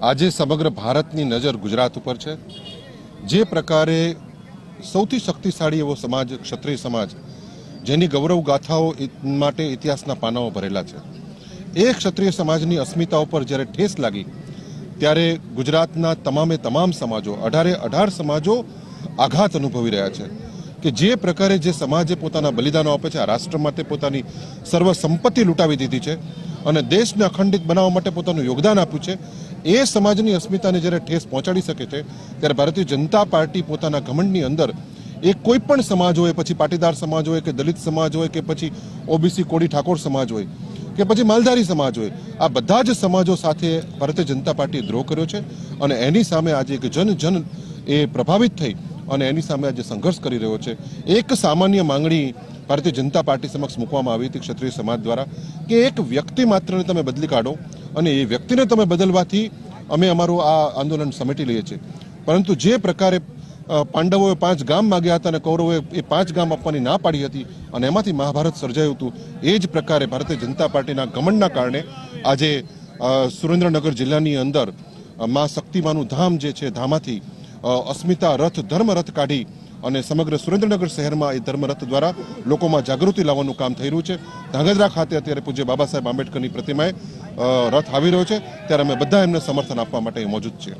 આજે સમગ્ર ભારતની નજર ગુજરાત ઉપર છે. જે પ્રકારે સૌથી શક્તિશાળી એવો સમાજ, ક્ષત્રિય સમાજ, જેની ગૌરવ ગાથાઓ માટે ઇતિહાસના પાનાઓ ભરેલા છે. એ ક્ષત્રિય સમાજની અસ્મિતા ઉપર જ્યારે ઠેસ લાગી, ત્યારે ગુજરાતના તમામે તમામ સમાજો, અઢારે અઢાર સમાજો આઘાત અનુભવી રહ્યા છે કે જે પ્રકારે જે સમાજે પોતાના બલિદાનો આપે છે, આ રાષ્ટ્ર માટે પોતાની સર્વ સંપત્તિ લૂંટાવી દીધી છે અને દેશને અખંડિત બનાવવા માટે પોતાનું યોગદાન આપ્યું છે, એ સમાજની અસ્મિતાને જ્યારે ઠેસ પહોંચાડી શકે છે, ત્યારે ભારતીય જનતા પાર્ટી પોતાના ઘમંડની અંદર એ કોઈ પણ સમાજ હોય, પછી પાટીદાર સમાજ હોય, કે દલિત સમાજ હોય, કે પછી ઓબીસી કોડી ઠાકોર સમાજ હોય, કે પછી માલધારી સમાજ હોય, આ બધા જ સમાજો સાથે ભારતીય જનતા પાર્ટીએ દ્રોહ કર્યો છે અને એની સામે આજે એક જન જન એ પ્રભાવિત થઈ અને એની સામે આજે સંઘર્ષ કરી રહ્યો છે. એક સામાન્ય માંગણી ભારતીય જનતા પાર્ટી સમક્ષ મૂકવામાં આવી હતી ક્ષત્રિય સમાજ દ્વારા કે એક વ્યક્તિ માત્રને તમે બદલી કાઢો અને એ વ્યક્તિને તમે બદલવાથી અમે અમારું આ આંદોલન સમેટી લઈએ છીએ. પરંતુ જે પ્રકારે પાંડવોએ પાંચ ગામ માગ્યા હતા અને કૌરવોએ એ પાંચ ગામ આપવાની ના પાડી હતી અને એમાંથી મહાભારત સર્જાયું હતું, એ જ પ્રકારે ભારતીય જનતા પાર્ટીના ગમનના કારણે આજે સુરેન્દ્રનગર જિલ્લાની અંદર મા શક્તિમાનું ધામ જે છે ધામાથી અસ્મિતા રથ ધર્મ રથ કાઢી અને સમગ્ર સુરેન્દ્રનગર શહેરમાં એ ધર્મરથ દ્વારા લોકોમાં જાગૃતિ લાવવાનું કામ થઈ રહ્યું છે. ધાંગધ્રા ખાતે અત્યારે પૂજ્ય બાબા સાહેબ આંબેડકરની પ્રતિમાએ રથ આવી રહ્યો છે. ત્યારે અમે બધા એમને સમર્થન આપવા માટે મોજૂદ છીએ.